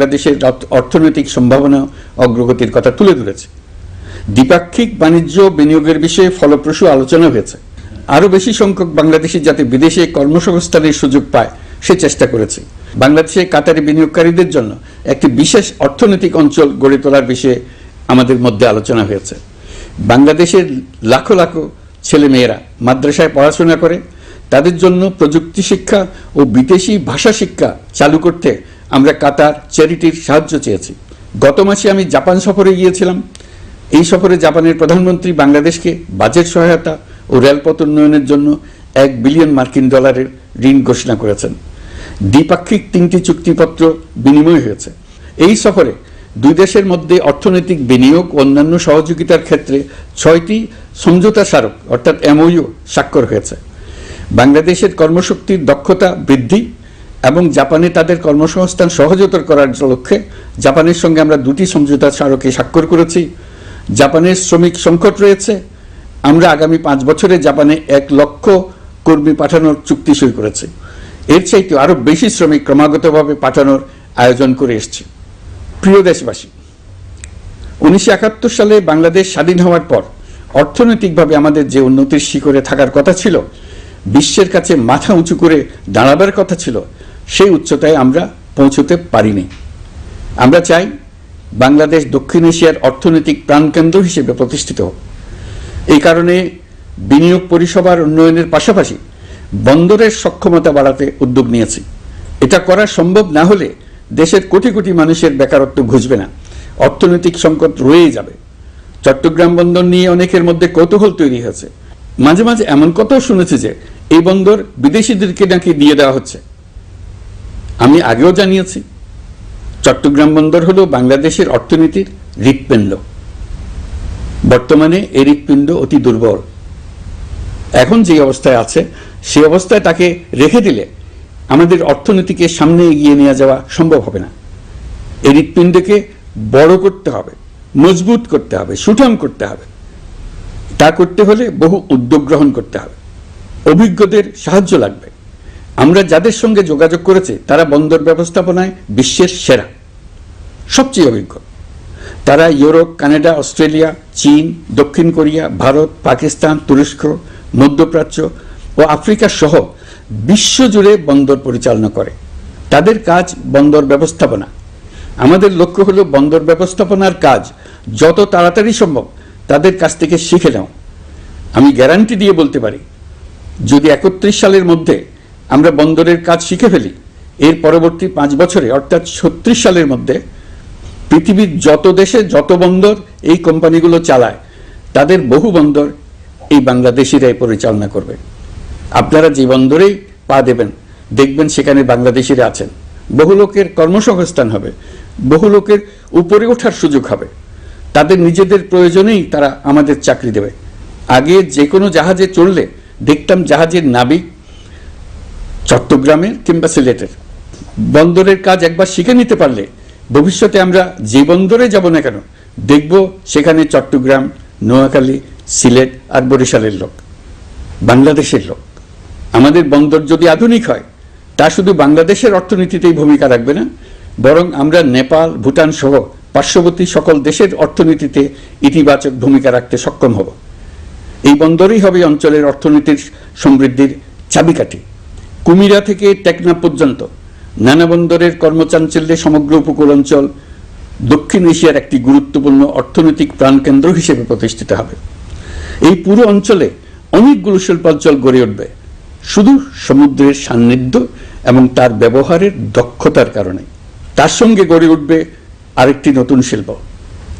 বাংলাদেশের অর্থনৈতিক সম্ভাবনা অগ্রগতির কথা তুলে ধরেছে। দ্বিপাক্ষিক বাণিজ্য বিনিয়োগের বিষয়ে ফলপ্রসূ আলোচনা হয়েছে। আরও বেশি সংখ্যক বাংলাদেশি যাতে বিদেশে কর্মসংস্থানের সুযোগ পায়, সে চেষ্টা করেছে। বাংলাদেশে কাতারি বিনিয়োগকারীদের জন্য একটি বিশেষ অর্থনৈতিক অঞ্চল গড়ে তোলার বিষয়ে আমাদের মধ্যে আলোচনা হয়েছে। বাংলাদেশের লাখো লাখো ছেলে মেয়েরা মাদ্রাসায় পড়াশোনা করে, তাদের জন্য প্রযুক্তি শিক্ষা ও বিদেশি ভাষা শিক্ষা চালু করতে আমরা কাতার চ্যারিটির সাহায্য চেয়েছি। গত মাসে আমি জাপান সফরে গিয়েছিলাম। এই সফরে জাপানের প্রধানমন্ত্রী বাংলাদেশকে বাজেট সহায়তা ও রেলপথ উন্নয়নের জন্য এক বিলিয়ন মার্কিন ডলারের ঋণ ঘোষণা করেছেন। দ্বিপাক্ষিক তিনটি চুক্তিপত্র বিনিময় হয়েছে। এই সফরে দুই দেশের মধ্যে অর্থনৈতিক বিনিয়োগ অন্যান্য সহযোগিতার ক্ষেত্রে ছয়টি সমঝোতা স্মারক, অর্থাৎ এমওইউ, স্বাক্ষর হয়েছে। বাংলাদেশের কর্মশক্তির দক্ষতা বৃদ্ধি এবং জাপানে তাদের কর্মসংস্থান সহজতর করার লক্ষ্যে জাপানের সঙ্গে আমরা দুটি সমঝোতা স্মারকে স্বাক্ষর করেছি। জাপানের শ্রমিক সংকট রয়েছে। আমরা আগামী পাঁচ বছরে জাপানে এক লক্ষ কর্মী পাঠানোর চুক্তি সই করেছি। এর চাইতে আরও বেশি শ্রমিক ক্রমাগতভাবে পাঠানোর আয়োজন করে এসছে। প্রিয় দেশবাসী, উনিশশো একাত্তর সালে বাংলাদেশ স্বাধীন হওয়ার পর অর্থনৈতিকভাবে আমাদের যে উন্নতির শিখরে থাকার কথা ছিল, বিশ্বের কাছে মাথা উঁচু করে দাঁড়াবার কথা ছিল সেই উচ্চতায় আমরা পৌঁছতে পারিনি। আমরা চাই বাংলাদেশ দক্ষিণ এশিয়ার অর্থনৈতিক প্রাণকেন্দ্র হিসেবে প্রতিষ্ঠিত হোক। এই কারণে বিনিয়োগ পরিষেবার উন্নয়নের পাশাপাশি বন্দরের সক্ষমতা বাড়াতে উদ্যোগ নিয়েছি। এটা করা সম্ভব না হলে দেশের কোটি কোটি মানুষের বেকারত্ব ঘুচবে না। অর্থনৈতিক সংকট রয়েই যাবে। চট্টগ্রাম বন্দর নিয়ে অনেকের মধ্যে কৌতূহল তৈরি হয়েছে। মাঝে মাঝে এমন কথাও শুনেছি যে এই বন্দর বিদেশিদেরকে নাকি দিয়ে দেওয়া হচ্ছে। আমি আগেও জানিয়েছি, চট্টগ্রাম বন্দর হলো বাংলাদেশের অর্থনীতির হৃৎপিণ্ড। বর্তমানে এই হৃৎপিণ্ড অতি দুর্বল। এখন যে অবস্থায় আছে সেই অবস্থায় তাকে রেখে দিলে আমাদের অর্থনীতিকে সামনে এগিয়ে নিয়ে যাওয়া সম্ভব হবে না। এই হৃৎপিণ্ডকে বড় করতে হবে, মজবুত করতে হবে, সুঠাম করতে হবে। তা করতে হলে বহু উদ্যোগ গ্রহণ করতে হবে। অভিজ্ঞদের সাহায্য লাগবে। আমরা যাদের সঙ্গে যোগাযোগ করেছি, তারা বন্দর ব্যবস্থাপনায় বিশ্বের সেরা। সবচেয়ে অভিজ্ঞ। তারা ইউরোপ, কানাডা, অস্ট্রেলিয়া, চীন, দক্ষিণ কোরিয়া, ভারত, পাকিস্তান, তুরস্ক, মধ্যপ্রাচ্য ও আফ্রিকা সহ বিশ্বজুড়ে বন্দর পরিচালনা করে। তাদের কাজ বন্দর ব্যবস্থাপনা। আমাদের লক্ষ্য হলো বন্দর ব্যবস্থাপনার কাজ যত তাড়াতাড়ি সম্ভব তাদের কাছ থেকে শিখে নাও আমি গ্যারান্টি দিয়ে বলতে পারি, যদি একত্রিশ সালের মধ্যে আমরা বন্দরের কাজ শিখে ফেলি। এর পরবর্তী পাঁচ বছরে, অর্থাৎ ছত্রিশ সালের মধ্যে, পৃথিবীর যত দেশে যত বন্দর এই কোম্পানিগুলো চালায়, তাদের বহু বন্দর এই বাংলাদেশিরাই পরিচালনা করবে। আপনারা যে বন্দরেই পা দেবেন, দেখবেন সেখানে বাংলাদেশিরা আছেন। বহু লোকের কর্মসংস্থান হবে, বহু লোকের উপরে ওঠার সুযোগ হবে। তাদের নিজেদের প্রয়োজনেই তারা আমাদের চাকরি দেবে। আগে যে কোনো জাহাজে চললে দেখতাম জাহাজের নাবিক চট্টগ্রামের কিংবা সিলেটের। বন্দরের কাজ একবার শিখে নিতে পারলে ভবিষ্যতে আমরা যে বন্দরে যাব না কেন, দেখব সেখানে চট্টগ্রাম, নোয়াখালী, সিলেট আর বরিশালের লোক, বাংলাদেশের লোক। আমাদের বন্দর যদি আধুনিক হয়, তা শুধু বাংলাদেশের অর্থনীতিতেই ভূমিকা রাখবে না, বরং আমরা নেপাল, ভুটান সহ পার্শ্ববর্তী সকল দেশের অর্থনীতিতে ইতিবাচক ভূমিকা রাখতে সক্ষম হব। এই বন্দরই হবে অঞ্চলের অর্থনীতির সমৃদ্ধির চাবিকাঠি। কুমিরা থেকে টেকনাফ পর্যন্ত নানা বন্দরের কর্মচাঞ্চল্যে সমগ্র উপকূল অঞ্চল দক্ষিণ এশিয়ার একটি গুরুত্বপূর্ণ অর্থনৈতিক প্রাণকেন্দ্র হিসেবে প্রতিষ্ঠিত হবে। এই পুরো অঞ্চলে অনেকগুলো শিল্পাঞ্চল গড়ে উঠবে, শুধু সমুদ্রের সান্নিধ্য এবং তার ব্যবহারের দক্ষতার কারণে। তার সঙ্গে গড়ে উঠবে আরেকটি নতুন শিল্প।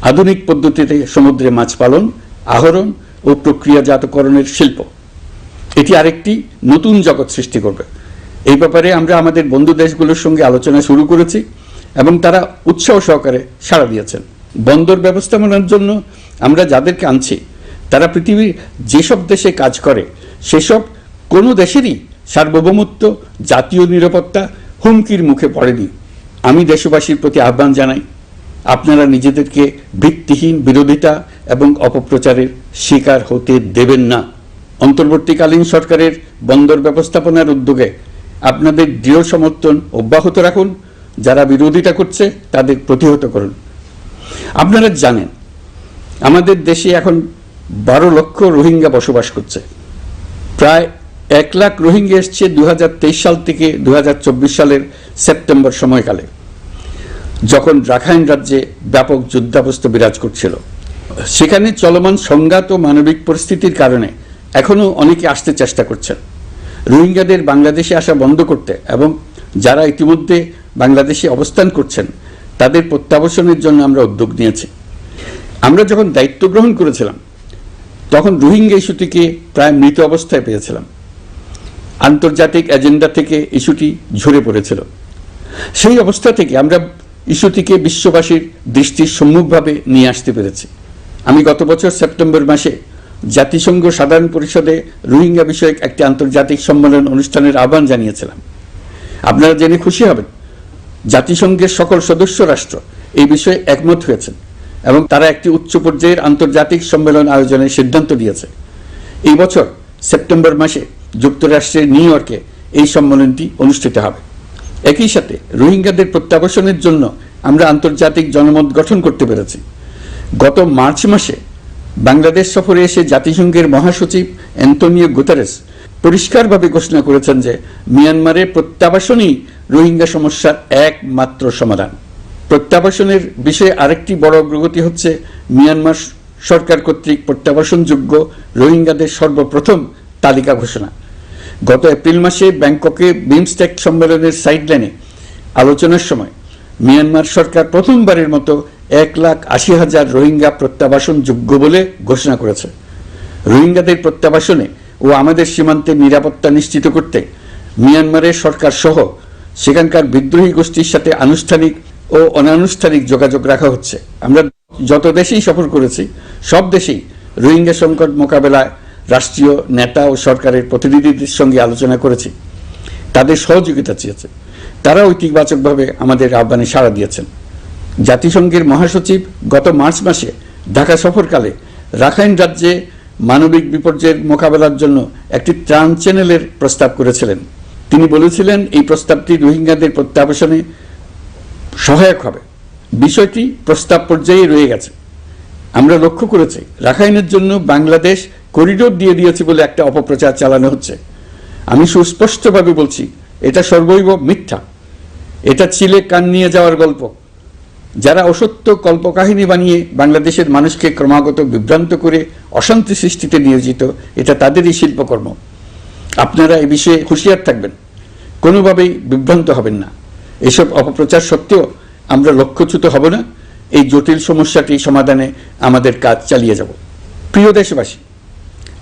আধুনিক পদ্ধতিতে সমুদ্রে মাছ পালন, আহরণ ও প্রক্রিয়াজাতকরণের শিল্প। এটি আরেকটি নতুন জগৎ সৃষ্টি করবে। এই ব্যাপারে আমরা আমাদের বন্ধু দেশগুলোর সঙ্গে আলোচনা শুরু করেছি এবং তারা উৎসাহ সহকারে সাড়া দিয়েছেন। বন্দর ব্যবস্থাপনার জন্য আমরা যাদেরকে আনছি, তারা পৃথিবীর যেসব দেশে কাজ করে, সেসব কোনো দেশেরই সার্বভৌমত্ব, জাতীয় নিরাপত্তা হুমকির মুখে পড়েনি। আমি দেশবাসীর প্রতি আহ্বান জানাই, আপনারা নিজেদেরকে ভিত্তিহীন বিরোধিতা এবং অপপ্রচারের শিকার হতে দেবেন না। অন্তর্বর্তীকালীন সরকারের বন্দর ব্যবস্থাপনার উদ্যোগে আপনাদের দৃঢ় সমর্থন অব্যাহত রাখুন। যারা বিরোধিতা করছে, তাদের প্রতিহত করুন। আপনারা জানেন, আমাদের দেশে এখন বারো লক্ষ রোহিঙ্গা বসবাস করছে। প্রায় এক লাখ রোহিঙ্গা এসছে দু হাজার তেইশ সাল থেকে দু হাজার চব্বিশ সালের সেপ্টেম্বর সময়কালে, যখন রাখাইন রাজ্যে ব্যাপক যুদ্ধাবস্থা বিরাজ করছিল। সেখানে চলমান সংঘাত ও মানবিক পরিস্থিতির কারণে এখনও অনেকে আসতে চেষ্টা করছেন। রোহিঙ্গাদের বাংলাদেশে আসা বন্ধ করতে এবং যারা ইতিমধ্যে বাংলাদেশে অবস্থান করছেন, তাদের প্রত্যাবাসনের জন্য আমরা উদ্যোগ নিয়েছি। আমরা যখন দায়িত্ব গ্রহণ করেছিলাম, তখন রোহিঙ্গা ইস্যুটিকে প্রায় মৃত অবস্থায় পেয়েছিলাম। আন্তর্জাতিক এজেন্ডা থেকে ইস্যুটি ঝরে পড়েছিল। সেই অবস্থা থেকে আমরা ইস্যুটিকে বিশ্ববাসীর দৃষ্টির সম্মুখভাবে নিয়ে আসতে পেরেছি। আমি গত বছর সেপ্টেম্বর মাসে জাতিসংঘ সাধারণ পরিষদে রোহিঙ্গা বিষয়ক একটি আন্তর্জাতিক সম্মেলন অনুষ্ঠানের আহ্বান জানিয়েছিলাম। আপনারা জেনে খুশি হবেন, জাতিসংঘের সকল সদস্য রাষ্ট্র এই বিষয়ে একমত হয়েছেন এবং তারা একটি উচ্চ পর্যায়ের আন্তর্জাতিক সম্মেলন আয়োজনের সিদ্ধান্ত দিয়েছে। এই বছর সেপ্টেম্বর মাসে যুক্তরাষ্ট্রের নিউ ইয়র্কে এই সম্মেলনটি অনুষ্ঠিত হবে। একই সাথে রোহিঙ্গাদের প্রত্যাবাসনের জন্য আমরা আন্তর্জাতিক জনমত গঠন করতে পেরেছি। গত মার্চ মাসে বাংলাদেশ সফরে এসে জাতিসংঘের মহাসচিব অ্যান্টনিও গুতারেস পরিষ্কারভাবে ঘোষণা করেছেন যে মিয়ানমারে প্রত্যাবাসনই রোহিঙ্গা সমস্যার একমাত্র সমাধান। প্রত্যাবাসনের বিষয়ে আরেকটি বড় অগ্রগতি হচ্ছে মিয়ানমার সরকার কর্তৃক প্রত্যাবাসনযোগ্য রোহিঙ্গাদের সর্বপ্রথম তালিকা ঘোষণা। গত এপ্রিল মাসে ব্যাংককে বিমস্টেক সম্মেলনের সাইডলাইনে আলোচনার সময় মিয়ানমার সরকার প্রথমবারের মতো এক লাখ আশি হাজার রোহিঙ্গা প্রত্যাবাসন যোগ্য বলে ঘোষণা করেছে। রোহিঙ্গাদের প্রত্যাবাসনে ও আমাদের সীমান্তে নিরাপত্তা নিশ্চিত করতে মিয়ানমারের সরকার সহ সেখানকার বিদ্রোহী গোষ্ঠীর সাথে আনুষ্ঠানিক ও অনানুষ্ঠানিক যোগাযোগ রাখা হচ্ছে। আমরা যত দেশেই সফর করেছি, সব দেশেই রোহিঙ্গা সংকট মোকাবেলায় রাষ্ট্রীয় নেতা ও সরকারের প্রতিনিধিদের সঙ্গে আলোচনা করেছি। তাদের সহযোগিতা চেয়েছে। তারা ঐতিবাচকভাবে আমাদের আহ্বানে সাড়া দিয়েছেন। জাতিসংঘের মহাসচিব গত মার্চ মাসে ঢাকা সফরকালে রাখাইন রাজ্যে মানবিক বিপর্যয়ের মোকাবেলার জন্য একটি ত্রাণ চ্যানেলের প্রস্তাব করেছিলেন। তিনি বলেছিলেন, এই প্রস্তাবটি রোহিঙ্গাদের প্রত্যাবাসনে সহায়ক হবে। বিষয়টি প্রস্তাব পর্যায়ে রয়ে গেছে। আমরা লক্ষ্য করেছি, রাখাইনের জন্য বাংলাদেশ করিডোর দিয়ে দিয়েছে বলে একটা অপপ্রচার চালানো হচ্ছে। আমি সুস্পষ্টভাবে বলছি, এটা সর্বৈব মিথ্যা। এটা চিলে কান নিয়ে যাওয়ার গল্প। যারা অসত্য কল্পকাহিনী বানিয়ে বাংলাদেশের মানুষকে ক্রমাগত বিভ্রান্ত করে অশান্তি সৃষ্টিতে নিয়োজিত, এটা তাদেরই শিল্পকর্ম। আপনারা এ বিষয়ে হুঁশিয়ার থাকবেন। কোনোভাবেই বিভ্রান্ত হবেন না। এসব অপপ্রচার সত্ত্বেও আমরা লক্ষ্যচ্যুত হব না। এই জটিল সমস্যাটি সমাধানে আমাদের কাজ চালিয়ে যাব। প্রিয় দেশবাসী,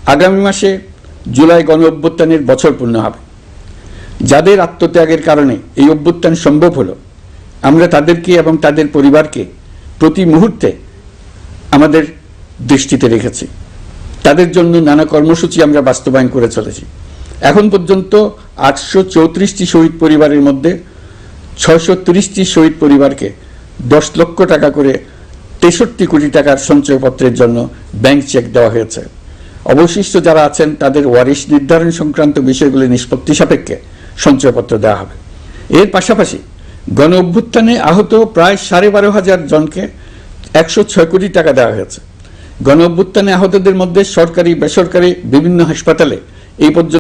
আগামী মাসে জুলাই গণ অভ্যুত্থানের বছর পূর্ণ হবে। যাদের আত্মত্যাগের কারণে এই অভ্যুত্থান সম্ভব হলো আমরা তাদেরকে এবং তাদের পরিবারকে প্রতি মুহূর্তে আমাদের দৃষ্টিতে রেখেছি। তাদের জন্য নানা কর্মসূচি আমরা বাস্তবায়ন করে চলেছি। এখন পর্যন্ত আটশো চৌত্রিশটি শহীদ পরিবারের মধ্যে ছয়শো তিরিশটি শহীদ পরিবারকে দশ লক্ষ টাকা করে তেষট্টি কোটি টাকার সঞ্চয়পত্রের জন্য ব্যাংক চেক দেওয়া হয়েছে। অবশিষ্ট যারা আছেন, তাদের ওয়ারিশ নির্ধারণ সংক্রান্ত বিষয়গুলি নিষ্পত্তি সাপেক্ষে সঞ্চয়পত্র দেওয়া হবে। এর পাশাপাশি গণ অভ্যুত্থানে আহত প্রায় সাড়ে বারো হাজার জনকে একশো ছয় কোটি টাকা দেওয়া হয়েছে। গণ অভ্যুত্থানে আহতদের মধ্যে সরকারি, বেসরকারি, বিভিন্ন হাসপাতালে এই পর্যন্ত